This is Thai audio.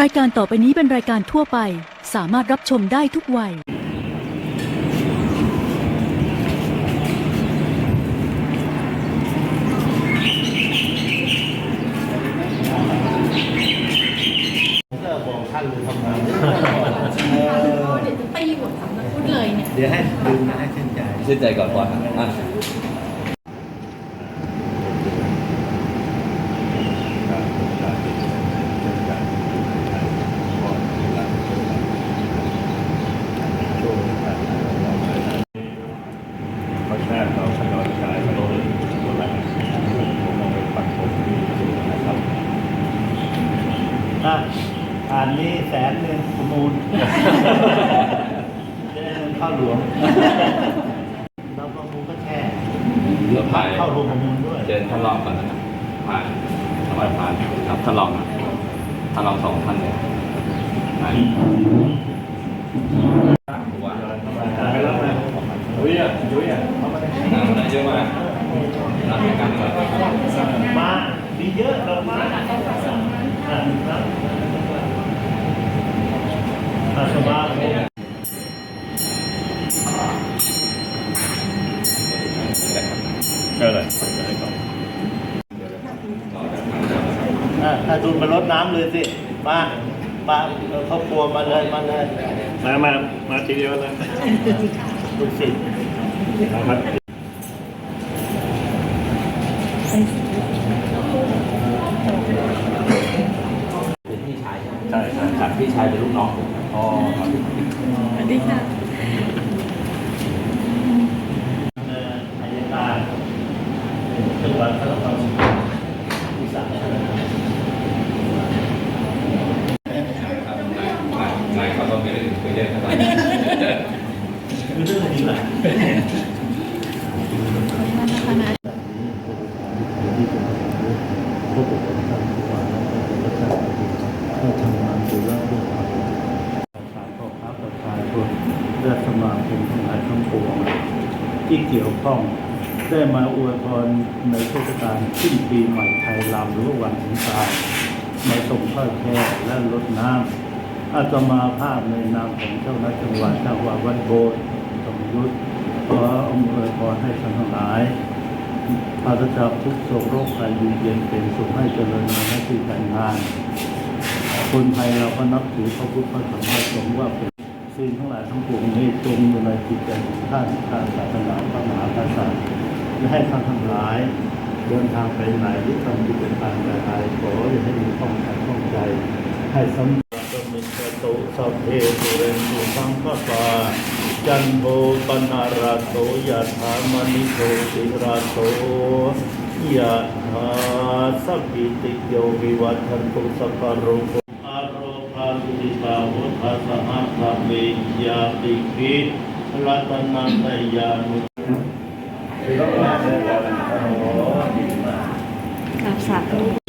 รายการต่อไปนี้เป็นรายการทั่วไป สามารถรับชมได้ทุกวัยก็บอกท่านเลยทำงานเเดี๋ยวจะตีหัวสำนักพุทธเลยเนี่ยดี๋ยวให้ดึงนะให้ชื่นใจ ชื่นใจก่อนก่อนอะ เขาแทรกเราขยอยกายไปเลยตัวนั้นผมมองไปปัดผมที่นะครับ อะอ่า นนี้แสนหนึ่งประมูลจะได้เงินเข้าหลวงเราประมูลก็แค่เราผ่านเข้ารวมประมูลด้วยเชิญท่านรองก่อนนะครับผ่านทำไมผ่านครับท่านรองนะท่านรองสองท่านเลยผ่านว่าไปแล้วนะยุ้ยอะยุ้ยอะเขามาได้อ่าได้เยอะมากรับในการก่อนมามีเยอะเรามาอะครับอาสบาย ก็เลยจะให้ก่อน อะ ถ้าดูมาลดน้ำเลยสิ มามาเอาครอบครัวมาเลยมาเลยมามามาทีเดียวเลยลูกศิษย์มาเป็นพี่ชายใช่ใช่ครับพี่ชายเป็นลูกน้องผมอ๋อครับสวัสดีค่ะ เอ่ออายการจังหวัดพระนครศรีอีสาน นายเขาก็ไม่ได้คุยเยอะเท่าไหร่ คือ เรื่องนี้แหละพบกับคนทำทุกวันแล้วก็จะทำงานอยู่ามประชาชนครับประชาชนและสมาคมทั้งหลายทั้งปวงที่เกี่ยวข้องได้มาอวยพรในเทศกาลขึ้นปีใหม่ไทยลาวหรือวันสงกรานต์มาส่งข้าวแช่และรดน้ำอาตมาภาพในนามของเจ้าหน้าจังหวัดเจ้าว่าวัดโบสถ์ ยุทธขออำนวยพรให้ท่านทั้งหลายปราศจากทุกโศกโรคภัยอยู่เย็นเป็นสุขให้เจริญในหน้าที่การงาน คนไทยเราก็นับถือพระพุทธพระธรรมพระสงฆ์ว่าเป็นสิ่งทั้งหลายทั้งปวงนี้จงอยู่ในจิตใจของท่านทางศาสนาพระมหากษัตริย์และให้ท่านทั้งหลายเดินทางไปไหนหรือทำกิจการใดขออย่าให้มีข้องขัดข้องใจ ให้สำ เร็จจมิตโตสัพเพปุเรนตุสังคปาจันโทปนาราโตยะถามณิโตติราโตยะถาสัพพิติโยวิวัฏันตุสัพพะโรโคอาโรคาตุตาวุฒาสหัสสะเมยาติกิรัตนันตยานุกับสาธุ